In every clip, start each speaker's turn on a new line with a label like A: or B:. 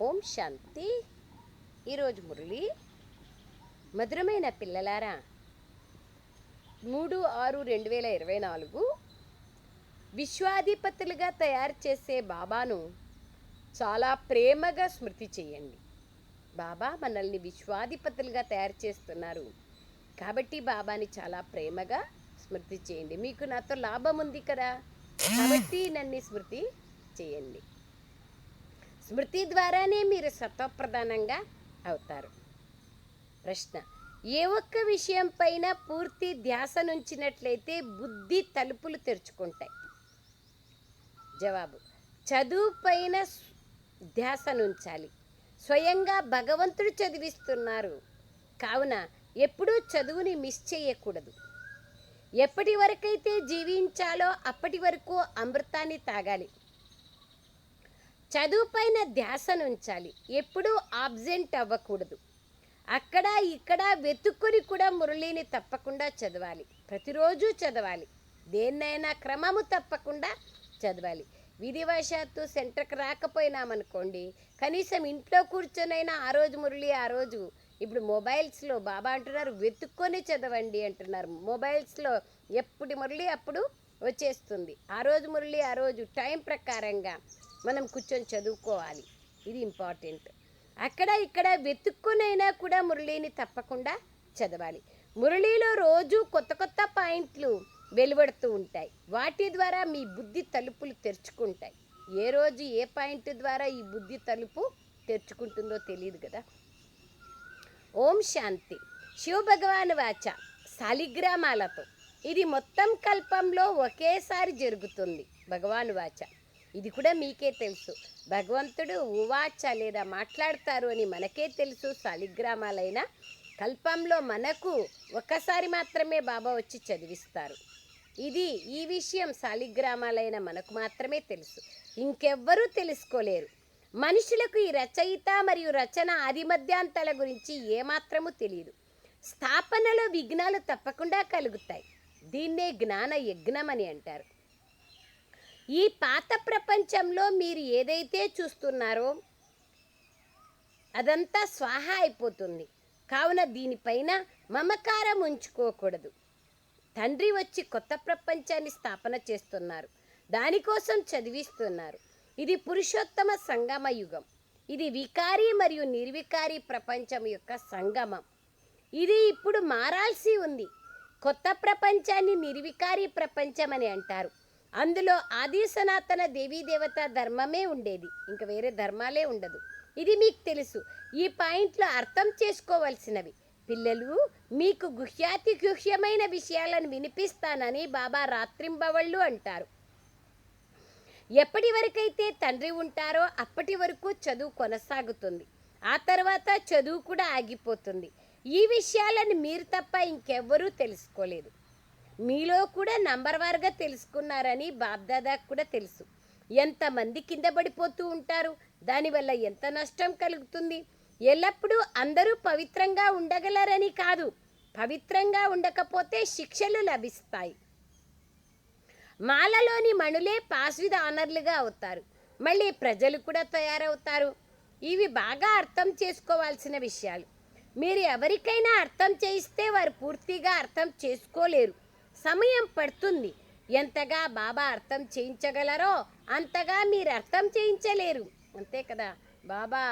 A: ఓం శాంతి. ఈరోజు మురళి మధురమైన పిల్లలారా మూడు ఆరు రెండు వేల ఇరవై నాలుగు విశ్వాధిపతులుగా తయారు చేసే బాబాను చాలా ప్రేమగా స్మృతి చేయండి. బాబా మనల్ని విశ్వాధిపతులుగా తయారు చేస్తున్నారు. కాబట్టి బాబాని చాలా ప్రేమగా స్మృతి చేయండి. మీకు నాతో లాభం ఉంది కదా? కాబట్టి నన్ను స్మృతి చేయండి. స్మృతి ద్వారానే మీరు సత్వప్రధానంగా అవుతారు. ప్రశ్న ఏ ఒక్క విషయం పైన పూర్తి ధ్యాస నుంచినట్లయితే బుద్ధి తలుపులు తెరుచుకుంటాయి? జవాబు చదువు పైన ధ్యాస నుంచాలి. స్వయంగా భగవంతుడు చదివిస్తున్నారు. కావున ఎప్పుడూ చదువుని మిస్ చేయకూడదు. ఎప్పటి వరకైతే జీవించాలో అప్పటి వరకు అమృతాన్ని తాగాలి. చదువుపైన ధ్యాస ఉంచాలి ఎప్పుడూ ఆబ్జెంట్ అవ్వకూడదు. అక్కడ ఇక్కడ వెతుక్కుని కూడా మురళిని తప్పకుండా చదవాలి. ప్రతిరోజు చదవాలి. దేన్నైనా క్రమము తప్పకుండా చదవాలి. విధివశాత్తు సెంటర్కి రాకపోయినామనుకోండి కనీసం ఇంట్లో కూర్చొనైనా ఆ రోజు మురళి ఆ రోజు ఇప్పుడు మొబైల్స్లో బాబా అంటున్నారు వెతుక్కొని చదవండి అంటున్నారు. మొబైల్స్లో ఎప్పుడు మురళి అప్పుడు వచ్చేస్తుంది. ఆ రోజు మురళి ఆ రోజు టైం ప్రకారంగా మనం కూర్చొని చదువుకోవాలి. ఇది ఇంపార్టెంట్. అక్కడ ఇక్కడ వెతుక్కునైనా కూడా మురళిని తప్పకుండా చదవాలి. మురళిలో రోజు కొత్త కొత్త పాయింట్లు వెలువడుతూ ఉంటాయి. వాటి ద్వారా మీ బుద్ధి తలుపులు తెరుచుకుంటాయి. ఏ రోజు ఏ పాయింట్ ద్వారా ఈ బుద్ధి తలుపు తెరుచుకుంటుందో తెలియదు కదా. ఓం శాంతి. శివ భగవాన్ వాచ. శాలిగ్రామాలతో. ఇది మొత్తం కల్పంలో ఒకేసారి జరుగుతుంది. భగవాన్ వాచ. ఇది కూడా మీకే తెలుసు. భగవంతుడు ఉవాచ లేదా మాట్లాడతారు అని మనకే తెలుసు. శాలిగ్రామాలైన కల్పంలో మనకు ఒక్కసారి మాత్రమే బాబా వచ్చి చదివిస్తారు. ఇది ఈ విషయం శాలిగ్రామాలైన మనకు మాత్రమే తెలుసు. ఇంకెవ్వరూ తెలుసుకోలేరు. మనుషులకు ఈ రచయిత మరియు రచన ఆది మధ్యాంతాల గురించి ఏమాత్రము తెలియదు. స్థాపనలో విఘ్నాలు తప్పకుండా కలుగుతాయి. దీన్నే జ్ఞాన యజ్ఞం అని అంటారు. ఈ పాత ప్రపంచంలో మీరు ఏదైతే చూస్తున్నారో అదంతా స్వాహ అయిపోతుంది. కావున దీనిపైన మమకారం ఉంచుకోకూడదు. తండ్రి వచ్చి కొత్త ప్రపంచాన్ని స్థాపన చేస్తున్నారు. దానికోసం చదివిస్తున్నారు. ఇది పురుషోత్తమ సంగమ యుగం. ఇది వికారి మరియు నిర్వికారి ప్రపంచం యొక్క సంగమం. ఇది ఇప్పుడు మారాల్సి ఉంది. కొత్త ప్రపంచాన్ని నిర్వికారి ప్రపంచం అని అంటారు. అందులో ఆది సనాతన దేవీ దేవత ధర్మమే ఉండేది. ఇంకా వేరే ధర్మాలే ఉండదు. ఇది మీకు తెలుసు. ఈ పాయింట్లు అర్థం చేసుకోవలసినవి. పిల్లలు మీకు గుహ్యాతి గుహ్యమైన విషయాలను వినిపిస్తానని బాబా రాత్రింబవళ్ళు అంటారు. ఎప్పటి వరకైతే తండ్రి ఉంటారో అప్పటి వరకు చదువు కొనసాగుతుంది. ఆ తర్వాత చదువు కూడా ఆగిపోతుంది. ఈ విషయాలను మీరు తప్ప ఇంకెవ్వరూ తెలుసుకోలేదు. మీలో కూడా నంబర్ వార్గా తెలుసుకున్నారని బాబ్దాదాకు కూడా తెలుసు. ఎంతమంది కింద పడిపోతూ ఉంటారు? దానివల్ల ఎంత నష్టం కలుగుతుంది? ఎల్లప్పుడూ అందరూ పవిత్రంగా ఉండగలరని కాదు. పవిత్రంగా ఉండకపోతే శిక్షలు లభిస్తాయి. మాలలోని మణులే పాస్ విత్ ఆనర్లుగా అవుతారు. మళ్ళీ ప్రజలు కూడా తయారవుతారు. ఇవి బాగా అర్థం చేసుకోవాల్సిన విషయాలు. మీరు ఎవరికైనా అర్థం చేయిస్తే వారు పూర్తిగా అర్థం చేసుకోలేరు. సమయం పడుతుంది. ఎంతగా బాబా అర్థం చేయించగలరో అంతగా మీరు అర్థం చేయించలేరు. అంతే కదా? బాబా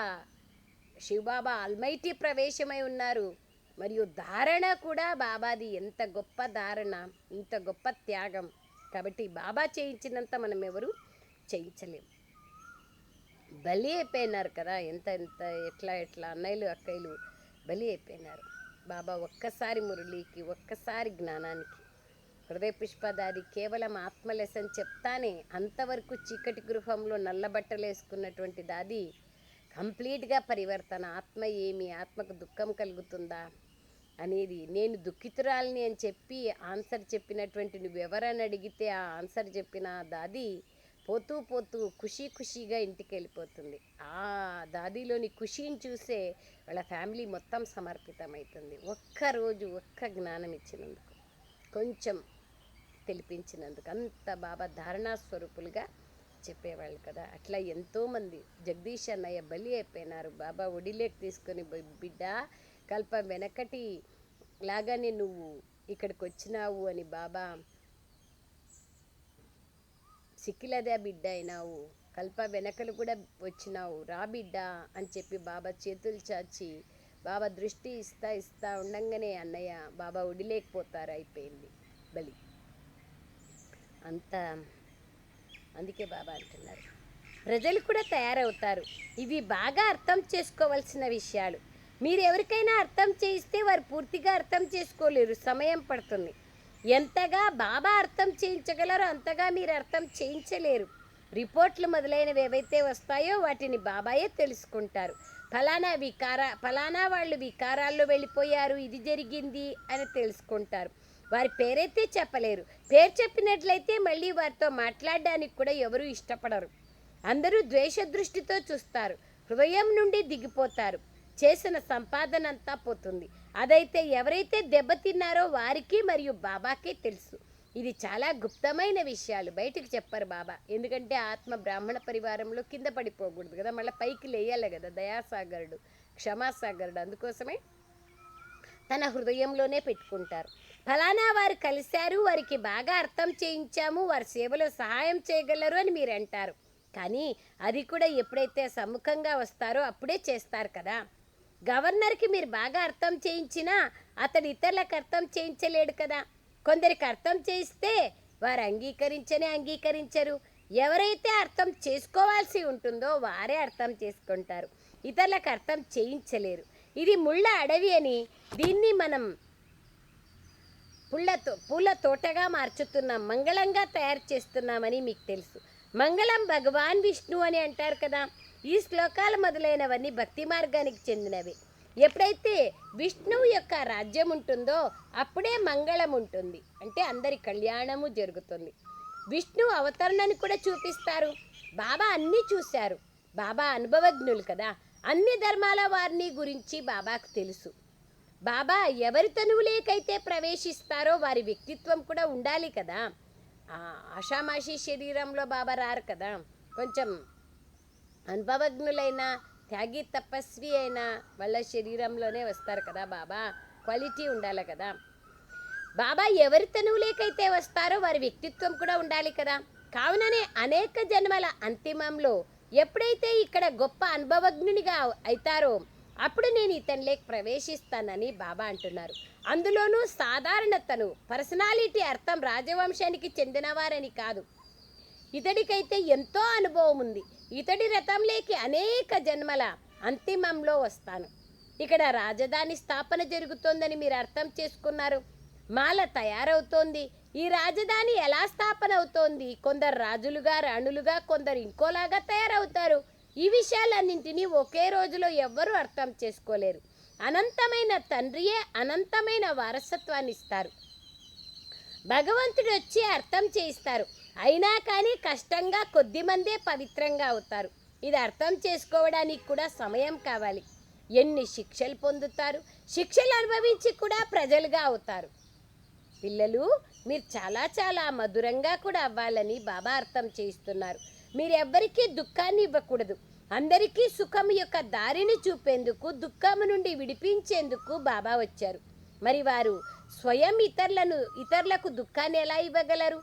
A: శివబాబా అల్మైటీ ప్రవేశమై ఉన్నారు. మరియు ధారణ కూడా బాబాది ఎంత గొప్ప ధారణ ఇంత గొప్ప త్యాగం. కాబట్టి బాబా చేయించినంత మనం ఎవరు చేయించలేము బలి అయిపోయినారు కదా? ఎంత ఎంత ఎట్లా ఎట్లా? అన్నయ్యలు అక్కయ్యలు బలి అయిపోయినారు. బాబా ఒక్కసారి మురళికి ఒక్కసారి జ్ఞానానికి. హృదయ పుష్పదాది కేవలం ఆత్మలెసన్ చెప్తానే అంతవరకు చీకటి గృహంలో నల్లబట్టలేసుకున్నటువంటి వేసుకున్నటువంటి దాది కంప్లీట్గా పరివర్తన ఆత్మ ఏమి ఆత్మకు దుఃఖం కలుగుతుందా అనేది నేను దుఃఖితురాలిని అని చెప్పి ఆన్సర్ చెప్పినటువంటి నువ్వెవరని అడిగితే ఆ ఆన్సర్ చెప్పిన ఆ దాది పోతూ పోతూ ఖుషీ ఖుషీగా ఇంటికి వెళ్ళిపోతుంది ఆ దాదిలోని ఖుషీని చూసే వాళ్ళ ఫ్యామిలీ మొత్తం సమర్పితమవుతుంది. ఒక్కరోజు ఒక్క జ్ఞానం ఇచ్చినందుకు. కొంచెం తెలిపించినందుకు అంత బాబా ధారణా స్వరూపులుగా చెప్పేవాళ్ళు కదా. అట్లా ఎంతోమంది జగదీష్ అన్నయ్య బలి అయిపోయినారు. బాబా ఒడిలేకి తీసుకొని బిడ్డ కల్ప వెనకటి లాగానే నువ్వు ఇక్కడికి వచ్చినావు అని బాబా సిక్కిలదే బిడ్డ అయినావు. కల్ప వెనకలు కూడా వచ్చినావు. రా బిడ్డ అని చెప్పి బాబా చేతులు చాచి బాబా దృష్టి ఇస్తా ఇస్తా ఉండంగానే అన్నయ్య బాబా ఒడిలేకపోతారు అయిపోయింది బలి. అంత అందుకే బాబా అంటున్నారు. ప్రజలు కూడా తయారవుతారు. ఇవి బాగా అర్థం చేసుకోవాల్సిన విషయాలు. మీరు ఎవరికైనా అర్థం చేయిస్తే వారు పూర్తిగా అర్థం చేసుకోలేరు. సమయం పడుతుంది. ఎంతగా బాబా అర్థం చేయించగలరో అంతగా మీరు అర్థం చేయించలేరు. రిపోర్ట్లు మొదలైనవి ఏవైతే వస్తాయో వాటిని బాబాయే తెలుసుకుంటారు. ఫలానా వికార ఫలానా వాళ్ళు వికారాల్లో వెళ్ళిపోయారు ఇది జరిగింది అని తెలుసుకుంటారు. వారి పేరైతే చెప్పలేరు. పేరు చెప్పినట్లయితే మళ్ళీ వారితో మాట్లాడడానికి కూడా ఎవరు ఇష్టపడరు. అందరూ ద్వేష దృష్టితో చూస్తారు. హృదయం నుండి దిగిపోతారు. చేసిన సంపాదన అంతా పోతుంది. అదైతే ఎవరైతే దెబ్బతిన్నారో వారికి మరియు బాబాకే తెలుసు. ఇది చాలా గుప్తమైన విషయాలు. బయటకు చెప్పరు బాబా. ఎందుకంటే ఆత్మ బ్రాహ్మణ పరివారంలో కింద పడిపోకూడదు కదా. మళ్ళీ పైకి లేయాలి కదా దయాసాగరుడు క్షమాసాగరుడు. అందుకోసమే తన హృదయంలోనే పెట్టుకుంటారు. ఫలానా వారు కలిశారు వారికి బాగా అర్థం చేయించాము వారి సేవలో సహాయం చేయగలరు అని మీరు అంటారు. కానీ అది కూడా ఎప్పుడైతే సముఖంగా వస్తారో అప్పుడే చేస్తారు కదా. గవర్నర్కి మీరు బాగా అర్థం చేయించినా అతడు ఇతరులకు అర్థం చేయించలేడు కదా. కొందరికి అర్థం చేయిస్తే వారు అంగీకరించనే అంగీకరించరు. ఎవరైతే అర్థం చేసుకోవాల్సి ఉంటుందో వారే అర్థం చేసుకుంటారు. ఇతరులకు అర్థం చేయించలేరు. ఇది ముళ్ళ అడవి అని దీన్ని మనం పుల్లతో పూల తోటగా మార్చుతున్నాం మంగళంగా తయారు చేస్తున్నామని మీకు తెలుసు. మంగళం భగవాన్ విష్ణు అని అంటారు కదా ఈ శ్లోకాలు మొదలైనవన్నీ భక్తి మార్గానికి చెందినవి. ఎప్పుడైతే విష్ణువు యొక్క రాజ్యం ఉంటుందో అప్పుడే మంగళం ఉంటుంది. అంటే అందరి కళ్యాణము జరుగుతుంది. విష్ణు అవతరణను కూడా చూపిస్తారు. బాబా అన్నీ చూశారు. బాబా అనుభవజ్ఞులు కదా. అన్ని ధర్మాల వారిని గురించి బాబాకు తెలుసు. బాబా ఎవరి తనువులేకైతే ప్రవేశిస్తారో వారి వ్యక్తిత్వం కూడా ఉండాలి కదా. ఆషామాషి శరీరంలో బాబా రారు కదా. కొంచెం అనుభవజ్ఞులైన త్యాగి తపస్వి అయిన వాళ్ళ శరీరంలోనే వస్తారు కదా బాబా. క్వాలిటీ ఉండాలి కదా. బాబా ఎవరి తనువులేకైతే వస్తారో వారి వ్యక్తిత్వం కూడా ఉండాలి కదా. కావుననే అనేక జన్మల అంతిమంలో ఎప్పుడైతే ఇక్కడ గొప్ప అనుభవజ్ఞునిగా అవుతారో అప్పుడు నేను ఇతనిలోకి ప్రవేశిస్తానని బాబా అంటున్నారు. అందులోనూ సాధారణతను పర్సనాలిటీ అర్థం రాజవంశానికి చెందినవారని కాదు. ఇతడికైతే ఎంతో అనుభవం ఉంది. ఇతడి రథంలోకి అనేక జన్మల అంతిమంలో వస్తాను. ఇక్కడ రాజధాని స్థాపన జరుగుతోందని మీరు అర్థం చేసుకున్నారు. మాల తయారవుతోంది. ఈ రాజధాని ఎలా స్థాపన అవుతోంది? కొందరు రాజులుగా రాణులుగా కొందరు ఇంకోలాగా తయారవుతారు. ఈ విషయాలన్నింటినీ ఒకే రోజులో ఎవ్వరూ అర్థం చేసుకోలేరు. అనంతమైన తండ్రియే అనంతమైన వారసత్వాన్ని ఇస్తారు. భగవంతుడు వచ్చి అర్థం చేయిస్తారు. అయినా కానీ కష్టంగా కొద్ది మందే పవిత్రంగా అవుతారు. ఇది అర్థం చేసుకోవడానికి కూడా సమయం కావాలి. ఎన్ని శిక్షలు పొందుతారు? శిక్షలు అనుభవించి కూడా ప్రజలుగా అవుతారు. పిల్లలు మీరు చాలా చాలా మధురంగా కూడా అవ్వాలని బాబా అర్థం చేయిస్తున్నారు. మీరెవ్వరికీ దుఃఖాన్ని ఇవ్వకూడదు. అందరికీ సుఖం యొక్క దారిని చూపేందుకు దుఃఖము నుండి విడిపించేందుకు బాబా వచ్చారు. మరి వారు స్వయం ఇతరులను ఇతరులకు దుఃఖాన్ని ఎలా ఇవ్వగలరు?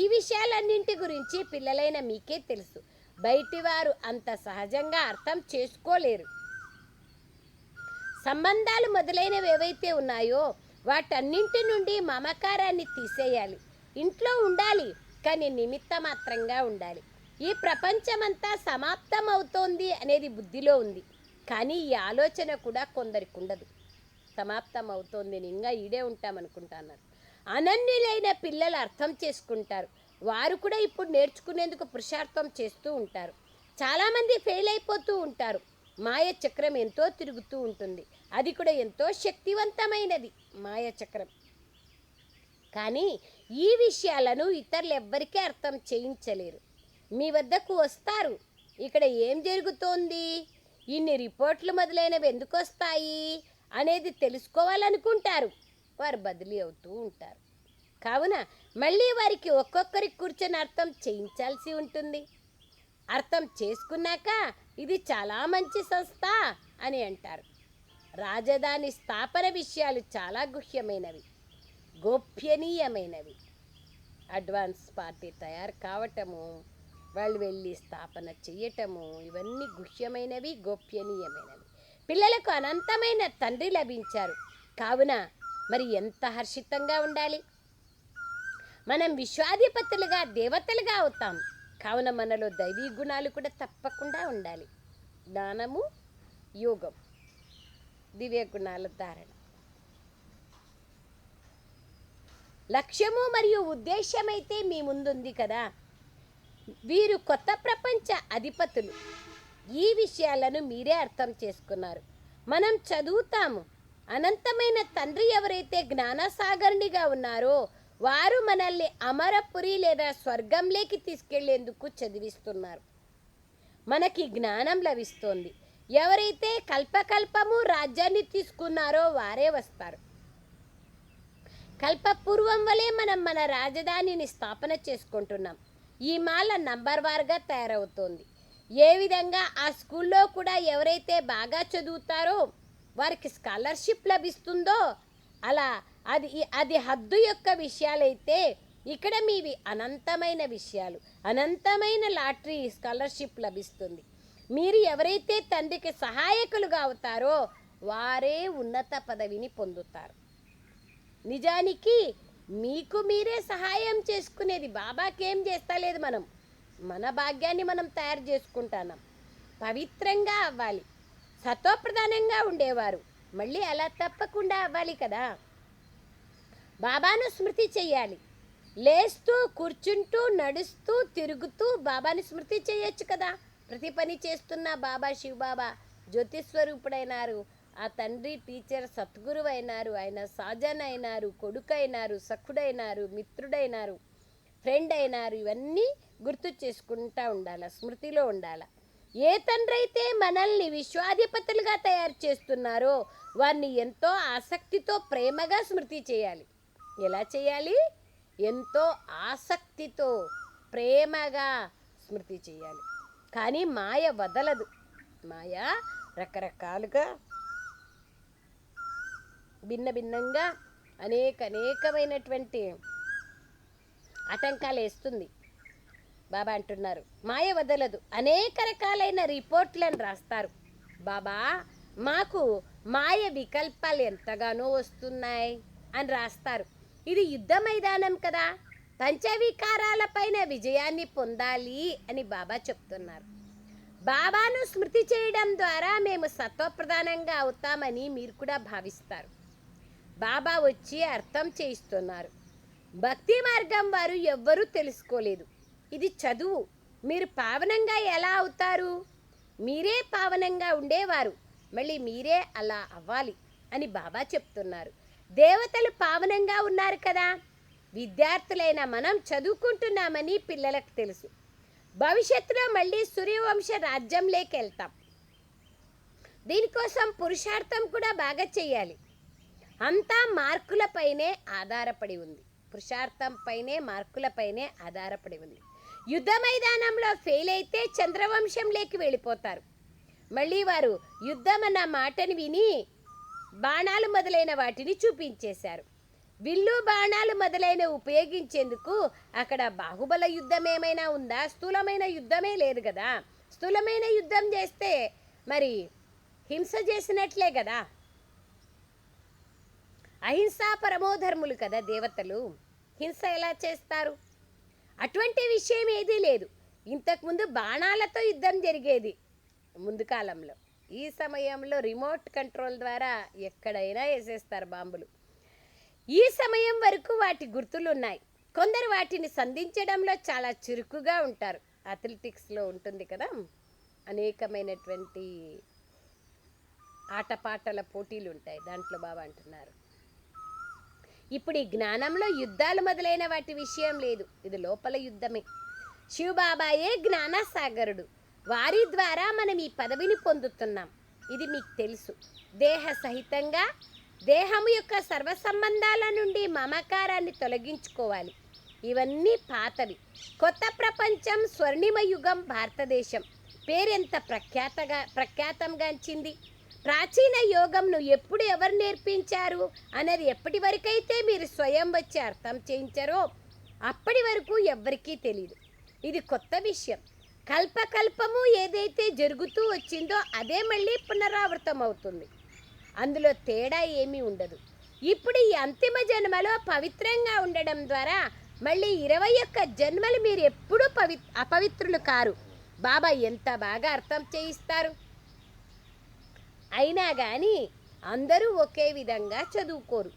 A: ఈ విషయాలన్నింటి గురించి పిల్లలైన మీకే తెలుసు. బయటి వారు అంత సహజంగా అర్థం చేసుకోలేరు. సంబంధాలు మొదలైనవి ఏవైతే ఉన్నాయో వాటన్నింటి నుండి మమకారాన్ని తీసేయాలి. ఇంట్లో ఉండాలి కానీ నిమిత్త మాత్రంగా ఉండాలి. ఈ ప్రపంచమంతా సమాప్తం అవుతోంది అనేది బుద్ధిలో ఉంది. కానీ ఈ ఆలోచన కూడా కొందరికి ఉండదు. సమాప్తం అవుతోంది అని ఇంకా ఈడే ఉంటామనుకుంటున్నారు. అనన్యులైన పిల్లలు అర్థం చేసుకుంటారు. వారు కూడా ఇప్పుడు నేర్చుకునేందుకు పురుషార్థం చేస్తూ ఉంటారు. చాలామంది ఫెయిల్ అయిపోతూ ఉంటారు. మాయ చక్రం ఎంతో తిరుగుతూ ఉంటుంది. అది కూడా ఎంతో శక్తివంతమైనది మాయ చక్రం కానీ ఈ విషయాలను ఇతరులు ఎవ్వరికీ అర్థం చేయించలేరు. మీ వద్దకు వస్తారు. ఇక్కడ ఏం జరుగుతోంది? ఇన్ని రిపోర్ట్లు మొదలైనవి ఎందుకు వస్తాయి? అనేది తెలుసుకోవాలనుకుంటారు. వారు బదిలీ అవుతూ ఉంటారు. కావున మళ్ళీ వారికి ఒక్కొక్కరికి కూర్చొని అర్థం చేయించాల్సి ఉంటుంది. అర్థం చేసుకున్నాక ఇది చాలా మంచి సంస్థ అని అంటారు. రాజధాని స్థాపన విషయాలు చాలా గుహ్యమైనవి గోప్యనీయమైనవి. అడ్వాన్స్ పార్టీ తయారు కావటము వాళ్ళు వెళ్ళి స్థాపన చేయటము ఇవన్నీ గుహ్యమైనవి గోప్యనీయమైనవి. పిల్లలకు అనంతమైన తండ్రి లభించారు. కావున మరి ఎంత హర్షితంగా ఉండాలి? మనం విశ్వాధిపతులుగా దేవతలుగా అవుతాం. కావున మనలో దైవీ గుణాలు కూడా తప్పకుండా ఉండాలి. జ్ఞానము యోగం దివ్య గుణాల ధారణ. లక్ష్యము మరియు ఉద్దేశ్యమైతే మీ ముందుంది కదా. వీరు కొత్త ప్రపంచ అధిపతులు. ఈ విషయాలను మీరే అర్థం చేసుకున్నారు. మనం చదువుతాము. అనంతమైన తండ్రి ఎవరైతే జ్ఞానసాగరునిగా ఉన్నారో వారు మనల్ని అమరపురి లేదా స్వర్గంలోకి తీసుకెళ్ళేందుకు చదివిస్తున్నారు. మనకి జ్ఞానం లభిస్తోంది. ఎవరైతే కల్పకల్పము రాజ్యాన్ని తీసుకున్నారో వారే వస్తారు. కల్పపూర్వం వలె మనం మన రాజధానిని స్థాపన చేసుకుంటున్నాం. ఈ మాల నంబర్ వార్గా తయారవుతోంది. ఏ విధంగా ఆ స్కూల్లో కూడా ఎవరైతే బాగా చదువుతారో వారికి స్కాలర్షిప్ లభిస్తుందో అలా అది అది హద్దు యొక్క విషయాలైతే ఇక్కడ మీవి అనంతమైన విషయాలు. అనంతమైన లాటరీ స్కాలర్షిప్ లభిస్తుంది. మీరు ఎవరైతే తండ్రికి సహాయకులుగా అవుతారో వారే ఉన్నత పదవిని పొందుతారు. నిజానికి మీకు మీరే సహాయం చేసుకునేది బాబాకి ఏం చేస్తలేదు మనం. మన భాగ్యాన్ని మనం తయారు చేసుకుంటాం పవిత్రంగా అవ్వాలి. సత్వప్రధానంగా ఉండేవారు. మళ్ళీ అలా తప్పకుండా అవ్వాలి కదా. బాబాను స్మృతి చేయాలి లేస్తూ కూర్చుంటూ నడుస్తూ తిరుగుతూ బాబాని స్మృతి చేయొచ్చు కదా. ప్రతి పని చేస్తున్న బాబా శివబాబా జ్యోతిస్వరూపుడైనారు. ఆ తండ్రి టీచర్ సద్గురువు అయినారు ఆయన సాజన్ అయినారు కొడుకైనారు సఖుడైనారు మిత్రుడైనారు ఫ్రెండ్ అయినారు ఇవన్నీ గుర్తు చేసుకుంటా ఉండాలి స్మృతిలో ఉండాలి. ఏ తండ్రి అయితే మనల్ని విశ్వాధిపతులుగా తయారు చేస్తున్నారో వారిని ఎంతో ఆసక్తితో ప్రేమగా స్మృతి చేయాలి. ఎలా చేయాలి? ఎంతో ఆసక్తితో ప్రేమగా స్మృతి చేయాలి. కానీ మాయ వదలదు. మాయ రకరకాలుగా భిన్న భిన్నంగా అనేక అనేకమైనటువంటి ఆటంకాలు వేస్తుంది. బాబా అంటున్నారు మాయ వదలదు. అనేక రకాలైన రిపోర్ట్లను రాస్తారు. బాబా మాకు మాయ వికల్పాలు ఎంతగానో వస్తున్నాయి అని రాస్తారు. ఇది యుద్ధ మైదానం కదా. పంచవికారాలపైన విజయాన్ని పొందాలి అని బాబా చెప్తున్నారు. బాబాను స్మృతి చేయడం ద్వారా మేము సత్వప్రధానంగా అవుతామని మీరు కూడా భావిస్తారు. బాబా వచ్చి అర్థం చేయిస్తున్నారు. భక్తి మార్గం వారు ఎవ్వరూ తెలుసుకోలేదు. ఇది చదువు. మీరు పావనంగా ఎలా అవుతారు? మీరే పావనంగా ఉండేవారు. మళ్ళీ మీరే అలా అవ్వాలి అని బాబా చెప్తున్నారు. దేవతలు పావనంగా ఉన్నారు కదా. విద్యార్థులైన మనం చదువుకుంటున్నామని పిల్లలకు తెలుసు. భవిష్యత్తులో మళ్ళీ సూర్యవంశ రాజ్యంలోకి వెళ్తాం. దీనికోసం పురుషార్థం కూడా బాగా చేయాలి. అంతా మార్కులపైనే ఆధారపడి ఉంది. పురుషార్థం పైనే మార్కులపైనే ఆధారపడి ఉంది. యుద్ధ మైదానంలో ఫెయిల్ అయితే చంద్రవంశంలోకి వెళ్ళిపోతారు. మళ్ళీ వారు యుద్ధం అన్న మాటని విని బాణాలు మొదలైన వాటిని చూపించేశారు. విల్లు బాణాలు మొదలైన ఉపయోగించేందుకు అక్కడ బాహుబల యుద్ధం ఏమైనా ఉందా? స్థూలమైన యుద్ధమే లేదు కదా. స్థూలమైన యుద్ధం చేస్తే మరి హింస చేసినట్లే కదా. అహింసా పరమోధర్ములు కదా దేవతలు. హింస ఎలా చేస్తారు? అటువంటి విషయం ఏదీ లేదు. ఇంతకుముందు బాణాలతో యుద్ధం జరిగేది ముందు కాలంలో. ఈ సమయంలో రిమోట్ కంట్రోల్ ద్వారా ఎక్కడైనా వేసేస్తారు బాంబులు. ఈ సమయం వరకు వాటి గుర్తులు ఉన్నాయి కొందరు వాటిని సంధించడంలో చాలా చురుకుగా ఉంటారు. అథ్లెటిక్స్లో ఉంటుంది కదా. అనేకమైనటువంటి ఆటపాటల పోటీలు ఉంటాయి. దాంట్లో బాబా అంటున్నారు. ఇప్పుడు ఈ జ్ఞానంలో యుద్ధాలు మొదలైన వాటి విషయం లేదు. ఇది లోపల యుద్ధమే. శివబాబాయే జ్ఞానసాగరుడు. వారి ద్వారా మనం ఈ పదవిని పొందుతున్నాం. ఇది మీకు తెలుసు. దేహ సహితంగా దేహము యొక్క సర్వ సంబంధాల నుండి మమకారాన్ని తొలగించుకోవాలి. ఇవన్నీ పాతవి. కొత్త ప్రపంచం స్వర్ణిమ యుగం భారతదేశం. పేరెంత ప్రఖ్యాతగా ప్రఖ్యాతంగాంచింది. ప్రాచీన యోగంను ఎప్పుడు ఎవరు నేర్పించారు అనేది ఎప్పటి వరకైతే మీరు స్వయం వచ్చి అర్థం చేయించారో అప్పటి వరకు ఎవ్వరికీ తెలియదు ఇది కొత్త విషయం. కల్పకల్పము ఏదైతే జరుగుతూ వచ్చిందో అదే మళ్ళీ పునరావృతం అవుతుంది. అందులో తేడా ఏమీ ఉండదు. ఇప్పుడు ఈ అంతిమ జన్మలో పవిత్రంగా ఉండడం ద్వారా మళ్ళీ ఇరవై ఒక్క జన్మలు మీరు ఎప్పుడూ పవి అపవిత్రులు కారు. బాబా ఎంత బాగా అర్థం చేయిస్తారు? అయినా కానీ అందరూ ఒకే విధంగా చదువుకోరు.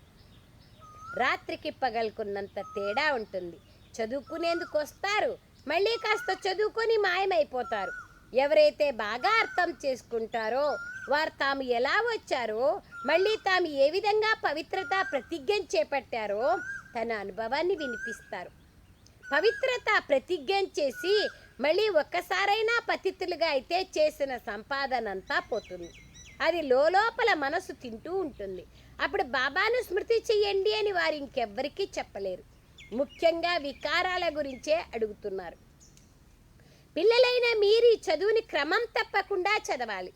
A: రాత్రికి పగలుకున్నంత తేడా ఉంటుంది. చదువుకునేందుకు వస్తారు. మళ్ళీ కాస్త చదువుకొని మాయమైపోతారు. ఎవరైతే బాగా అర్థం చేసుకుంటారో వారు తాము ఎలా వచ్చారో మళ్ళీ తాము ఏ విధంగా పవిత్రత ప్రతిజ్ఞ చేపట్టారో తన అనుభవాన్ని వినిపిస్తారు. పవిత్రత ప్రతిజ్ఞ చేసి మళ్ళీ ఒక్కసారైనా పతితులుగా అయితే చేసిన సంపాదన అంతా పోతుంది. అది లోపల మనసు తింటూ ఉంటుంది. అప్పుడు బాబాను స్మృతి చెయ్యండి అని వారు ఇంకెవ్వరికీ చెప్పలేరు. ముఖ్యంగా వికారాల గురించే అడుగుతున్నారు. పిల్లలైన మీరు ఈ చదువుని క్రమం తప్పకుండా చదవాలి.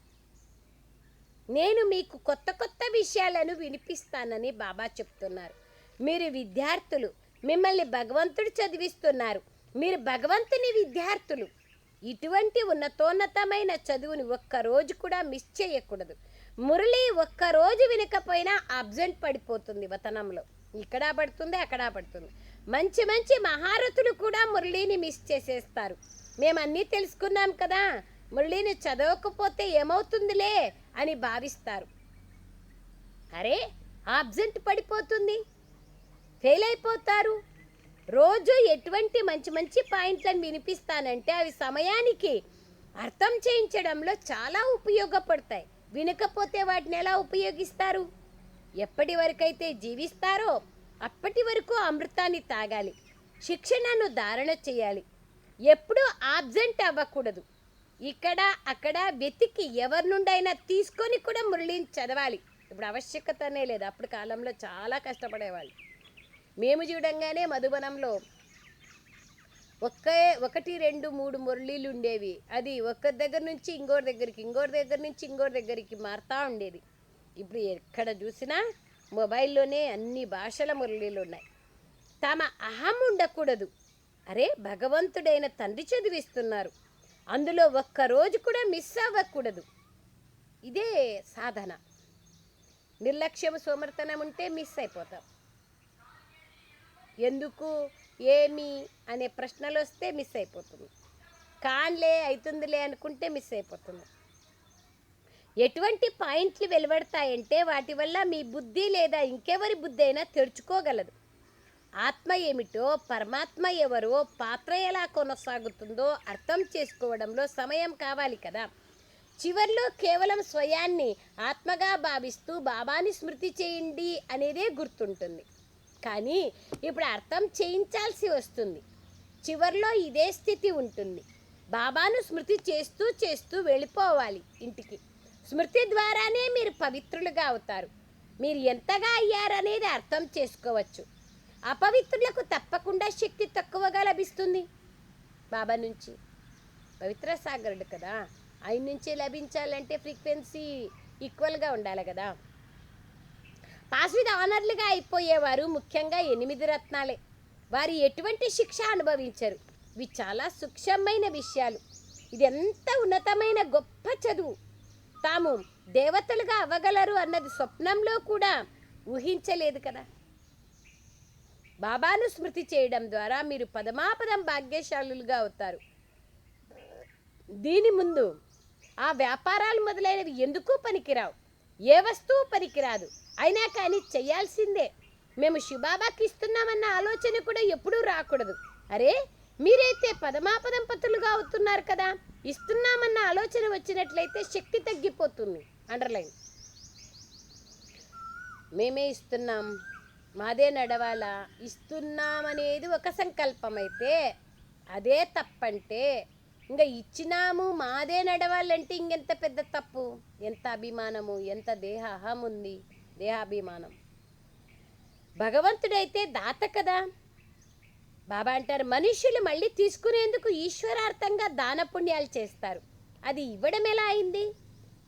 A: నేను మీకు కొత్త కొత్త విషయాలను వినిపిస్తానని బాబా చెప్తున్నారు. మీరు విద్యార్థులు మిమ్మల్ని భగవంతుడు చదివిస్తున్నారు. మీరు భగవంతుని విద్యార్థులు. ఇటువంటి ఉన్నతోన్నతమైన చదువుని ఒక్కరోజు కూడా మిస్ చేయకూడదు. మురళి ఒక్కరోజు వినకపోయినా అబ్జెంట్ పడిపోతుంది వతనంలో. ఇక్కడ పడుతుంది అక్కడ పడుతుంది. మంచి మంచి మహారథులు కూడా మురళిని మిస్ చేసేస్తారు. మేము అన్నీ తెలుసుకున్నాం కదా మురళిని చదవకపోతే ఏమవుతుందిలే అని భావిస్తారు. అరే ఆబ్సెంట్ పడిపోతుంది. ఫెయిల్ అయిపోతారు. రోజు ఎటువంటి మంచి మంచి పాయింట్లను వినిపిస్తానంటే అవి సమయానికి అర్థం చేయించడంలో చాలా ఉపయోగపడతాయి. వినకపోతే వాటిని ఎలా ఉపయోగిస్తారు? ఎప్పటి వరకైతే జీవిస్తారో అప్పటి వరకు అమృతాన్ని తాగాలి. శిక్షణను ధారణ చేయాలి. ఎప్పుడూ ఆబ్సెంట్ అవ్వకూడదు. ఇక్కడ అక్కడ వెతికి ఎవరి నుండైనా తీసుకొని కూడా మురళిని చదవాలి. ఇప్పుడు ఆవశ్యకతనే లేదు. అప్పుడు కాలంలో చాలా కష్టపడేవాళ్ళు. మేము చూడంగానే మధుబనంలో ఒకే ఒకటి రెండు మూడు మురళీలు ఉండేవి. అది ఒకరి దగ్గర నుంచి ఇంకోరి దగ్గరికి ఇంకోరి దగ్గర నుంచి ఇంకోరి దగ్గరికి మారుతూ ఉండేది. ఇప్పుడు ఎక్కడ చూసినా మొబైల్లోనే అన్ని భాషల మురళీలు ఉన్నాయి. తమ అహం ఉండకూడదు. అరే భగవంతుడైన తండ్రి చదివిస్తున్నారు. అందులో ఒక్క రోజు కూడా మిస్ అవ్వకూడదు. ఇదే సాధన. నిర్లక్ష్యం సోమర్తనం ఉంటే మిస్ అయిపోతాం. ఎందుకు? ఏమి? అనే ప్రశ్నలు వస్తే మిస్ అయిపోతుంది. కాన్లే అవుతుందిలే అనుకుంటే మిస్ అయిపోతుంది. ఎటువంటి పాయింట్లు వెలువడతాయంటే వాటి వల్ల మీ బుద్ధి లేదా ఇంకెవరి బుద్ధి అయినా తెరుచుకోగలదు. ఆత్మ ఏమిటో పరమాత్మ ఎవరో పాత్ర ఎలా కొనసాగుతుందో అర్థం చేసుకోవడంలో సమయం కావాలి కదా. చివర్లో కేవలం స్వయాన్ని ఆత్మగా భావిస్తూ బాబాని స్మృతి చేయండి అనేదే గుర్తుంటుంది. కానీ ఇప్పుడు అర్థం చేయించాల్సి వస్తుంది. చివర్లో ఇదే స్థితి ఉంటుంది. బాబాను స్మృతి చేస్తూ చేస్తూ వెళ్ళిపోవాలి ఇంటికి. స్మృతి ద్వారానే మీరు పవిత్రులుగా అవుతారు. మీరు ఎంతగా అయ్యారనేది అర్థం చేసుకోవచ్చు. అపవిత్రులకు తప్పకుండా శక్తి తక్కువగా లభిస్తుంది. బాబా నుంచి. పవిత్ర సాగరుడు కదా. ఆయన నుంచి లభించాలంటే ఫ్రీక్వెన్సీ ఈక్వల్గా ఉండాలి కదా. పాస్విద ఆనర్లుగా అయిపోయేవారు ముఖ్యంగా ఎనిమిది రత్నాలే. వారు ఎటువంటి శిక్ష అనుభవించరు. ఇవి చాలా సూక్ష్మమైన విషయాలు. ఇది ఎంత ఉన్నతమైన గొప్ప చదువు. తాము దేవతలుగా అవ్వగలరు అన్నది స్వప్నంలో కూడా ఊహించలేదు కదా. బాబాను స్మృతి చేయడం ద్వారా మీరు పదమాపదం భాగ్యశాలులుగా అవుతారు. దీని ముందు ఆ వ్యాపారాలు మొదలైనవి ఎందుకు పనికిరావు? ఏ వస్తువు పనికిరాదు? అయినా కానీ చేయాల్సిందే. మేము శివబాబాకి ఇస్తున్నామన్న ఆలోచన కూడా ఎప్పుడూ రాకూడదు. అరే మీరైతే పదమాపదం పతులుగా అవుతున్నారు కదా. ఇస్తున్నామన్న ఆలోచన వచ్చినట్లయితే శక్తి తగ్గిపోతుంది. అండర్లైన్. మేమే ఇస్తున్నాం మాదే నడవాలా ఇస్తున్నామనేది ఒక సంకల్పం అయితే అదే తప్పంటే ఇంకా ఇచ్చినాము మాదే నడవాలంటే ఇంకెంత పెద్ద తప్పు? ఎంత అభిమానము ఎంత దేహ అహం ఉంది? దేహాభిమానం. భగవంతుడైతే దాత కదా? బాబా అంటారు మనుష్యులు మళ్ళీ తీసుకునేందుకు ఈశ్వరార్థంగా దానపుణ్యాలు చేస్తారు. అది ఇవ్వడం ఎలా అయింది?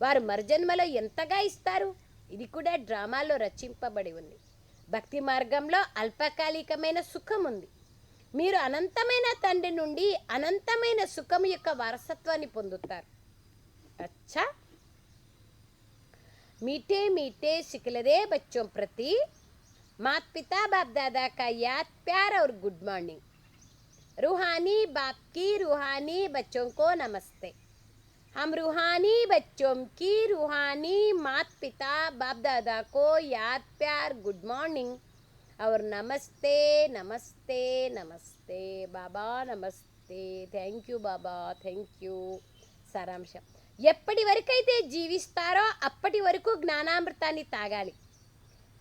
A: వారు మరుజన్మలో ఎంతగా ఇస్తారు? ఇది కూడా డ్రామాలో రచింపబడి ఉంది. భక్తి మార్గంలో అల్పకాలికమైన సుఖం ఉంది. మీరు అనంతమైన తండ్రి నుండి అనంతమైన సుఖం యొక్క వారసత్వాన్ని పొందుతారు. అచ్చా! మీటే మీటే శిఖలదే బచ్చం ప్రతి माता पिता बाप दादा का याद प्यार और गुड मॉर्निंग रूहानी बाप की रूहानी बच्चों को नमस्ते हम रूहानी बच्चों की रूहानी माता पिता बाप दादा को याद प्यार गुड मॉर्निंग और नमस्ते नमस्ते नमस्ते बाबा नमस्ते థ్యాంక్ యూ బాబా థ్యాంక్ యూ సారాంశం ఎప్పటి వరకైతే జీవిస్తారో అప్పటి వరకు జ్ఞానామృతాన్ని తాగాలి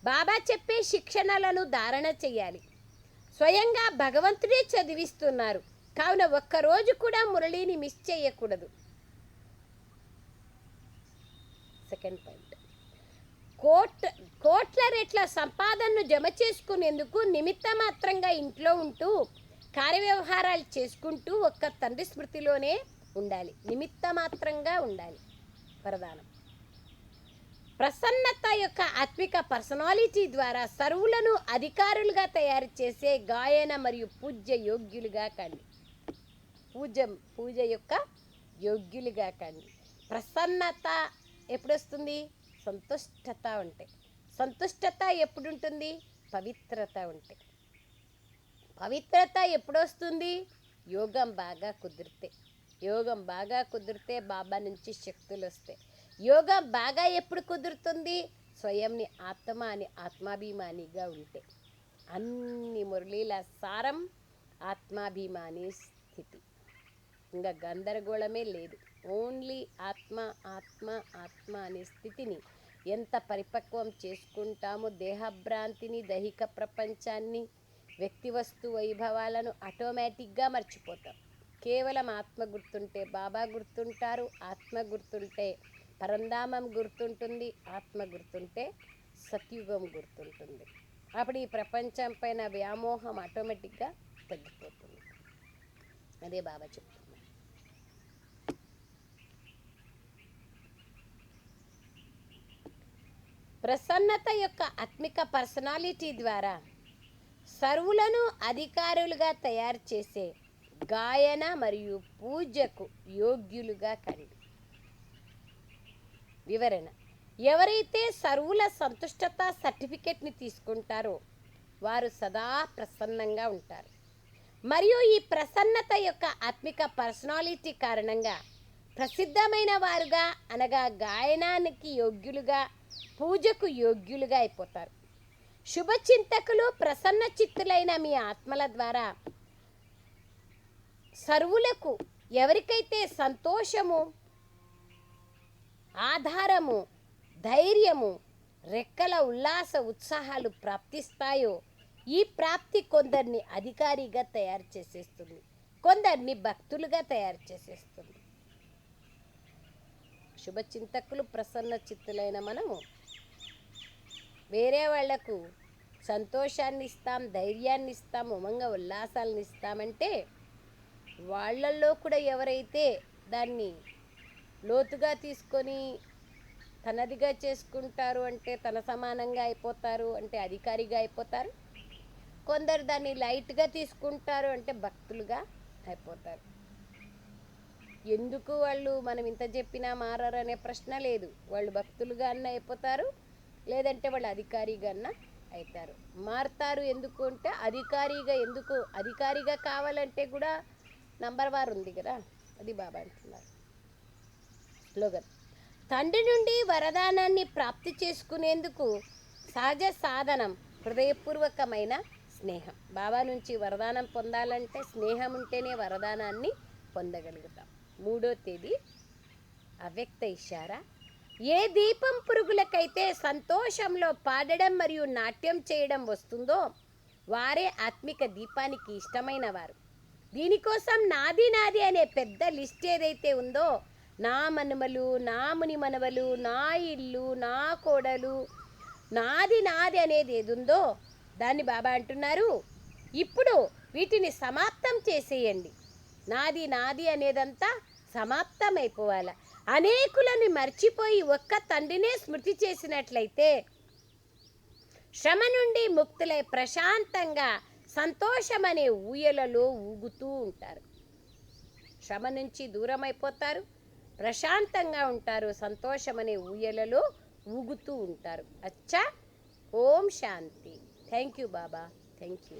A: బాబా చెప్పే శిక్షణలను ధారణ చేయాలి. స్వయంగా భగవంతుడే చదివిస్తున్నారు. కావున ఒక్కరోజు కూడా మురళిని మిస్ చేయకూడదు. సెకండ్ పాయింట్ కోట్ కోట్ల రెట్ల సంపాదనను జమ చేసుకునేందుకు నిమిత్త మాత్రంగా ఇంట్లో ఉంటూ కార్యవ్యవహారాలు చేసుకుంటూ ఒక్క తండ్రి స్మృతిలోనే ఉండాలి. నిమిత్త మాత్రంగా ఉండాలి. వరదానం. ప్రసన్నత యొక్క ఆత్మిక పర్సనాలిటీ ద్వారా సర్వులను అధికారులుగా తయారు చేసే గాయన మరియు పూజ్య యోగ్యులుగా కండి. పూజ పూజ యొక్క యోగ్యులుగా కండి. ప్రసన్నత ఎప్పుడొస్తుంది? సంతుష్టత ఉంటే. సంతుష్టత ఎప్పుడు ఉంటుంది పవిత్రత ఉంటే. పవిత్రత ఎప్పుడొస్తుంది? యోగం బాగా కుదిరితే. యోగం బాగా కుదిరితే బాబా నుంచి శక్తులు వస్తాయి యోగా బాగా ఎప్పుడు కుదురుతుంది? స్వయంని ఆత్మ అని ఆత్మాభిమానిగా ఉంటే. అన్ని మురళీల సారం ఆత్మాభిమాని స్థితి. ఇంకా గందరగోళమే లేదు. ఓన్లీ ఆత్మ ఆత్మ ఆత్మ అనే స్థితిని ఎంత పరిపక్వం చేసుకుంటామో దేహభ్రాంతిని దైహిక ప్రపంచాన్ని వ్యక్తి వస్తు వైభవాలను ఆటోమేటిక్గా మర్చిపోతాం. కేవలం ఆత్మ గుర్తుంటే బాబా గుర్తుంటారు ఆత్మ గుర్తుంటే పరంధామం గుర్తుంటుంది ఆత్మ గుర్తుంటే సత్యుగం గుర్తుంటుంది. అప్పుడు ఈ ప్రపంచం పైన వ్యామోహం ఆటోమేటిక్గా తగ్గిపోతుంది. అదే బాబా చెప్తుంది ప్రసన్నత యొక్క ఆత్మిక పర్సనాలిటీ ద్వారా సర్వులను అధికారులుగా తయారు చేసే గాయన మరియు పూజకు యోగ్యులుగా కండి వివరణ. ఎవరైతే సర్వుల సంతుష్టత సర్టిఫికెట్ని తీసుకుంటారో వారు సదా ప్రసన్నంగా ఉంటారు. మరియు ఈ ప్రసన్నత యొక్క ఆత్మిక పర్సనాలిటీ కారణంగా ప్రసిద్ధమైన వారుగా అనగా గాయనానికి యోగ్యులుగా పూజకు యోగ్యులుగా అయిపోతారు. శుభచింతకులు ప్రసన్న చిత్తులైన మీ ఆత్మల ద్వారా సర్వులకు ఎవరికైతే సంతోషము ఆధారము ధైర్యము రెక్కల ఉల్లాస ఉత్సాహాలు ప్రాప్తిస్తాయో ఈ ప్రాప్తి కొందరిని అధికారిగా తయారు చేసేస్తుంది. కొందరిని భక్తులుగా తయారు చేసేస్తుంది. శుభచింతకులు ప్రసన్న చిత్తులైన మనము వేరే వాళ్ళకు సంతోషాన్ని ఇస్తాం ధైర్యాన్ని ఇస్తాం ఉమంగ ఉల్లాసాలను ఇస్తామంటే వాళ్ళల్లో కూడా ఎవరైతే దాన్ని లోతుగా తీసుకొని తనదిగా చేసుకుంటారు అంటే తన సమానంగా అయిపోతారు అంటే అధికారిగా అయిపోతారు. కొందరు దాన్ని లైట్గా తీసుకుంటారు అంటే భక్తులుగా అయిపోతారు. ఎందుకు వాళ్ళు మనం ఇంత చెప్పినా మారారు అనే ప్రశ్న లేదు. వాళ్ళు భక్తులుగా అన్న అయిపోతారు లేదంటే వాళ్ళు అధికారిగా అన్న అవుతారు మారుతారు ఎందుకు అంటే అధికారిగా ఎందుకు అధికారిగా కావాలంటే కూడా నంబర్ వారు ఉంది కదా అది బాబా అంటున్నారు. స్లోగన్. తండ్రి నుండి వరదానాన్ని ప్రాప్తి చేసుకునేందుకు సహజ సాధనం హృదయపూర్వకమైన స్నేహం. బాబా నుంచి వరదానం పొందాలంటే స్నేహం ఉంటేనే వరదానాన్ని పొందగలుగుతాం. మూడో తేదీ అవ్యక్త ఇషారా. ఏ దీపం పురుగులకైతే సంతోషంలో పాడడం మరియు నాట్యం చేయడం వస్తుందో వారే ఆత్మిక దీపానికి ఇష్టమైన వారు. దీనికోసం నాది నాది అనే పెద్ద లిస్ట్ ఏదైతే ఉందో నా మనుమలు నా ముని మనవలు నా ఇల్లు నా కోడలు. నాది నాది అనేది ఏది ఉందో దాన్ని బాబా అంటున్నారు. ఇప్పుడు వీటిని సమాప్తం చేసేయండి. నాది నాది అనేదంతా సమాప్తమైపోవాలి. అనేకులను మర్చిపోయి ఒక్క తండ్రినే స్మృతి చేసినట్లయితే శ్రమ నుండి ముక్తులై ప్రశాంతంగా సంతోషమనే ఊయలలో ఊగుతూ ఉంటారు. శ్రమ నుంచి దూరం అయిపోతారు ప్రశాంతంగా ఉంటారు సంతోషమనే ఊయలలో ఊగుతూ ఉంటారు. అచ్చా ఓం శాంతి. థ్యాంక్ యూ బాబా థ్యాంక్ యూ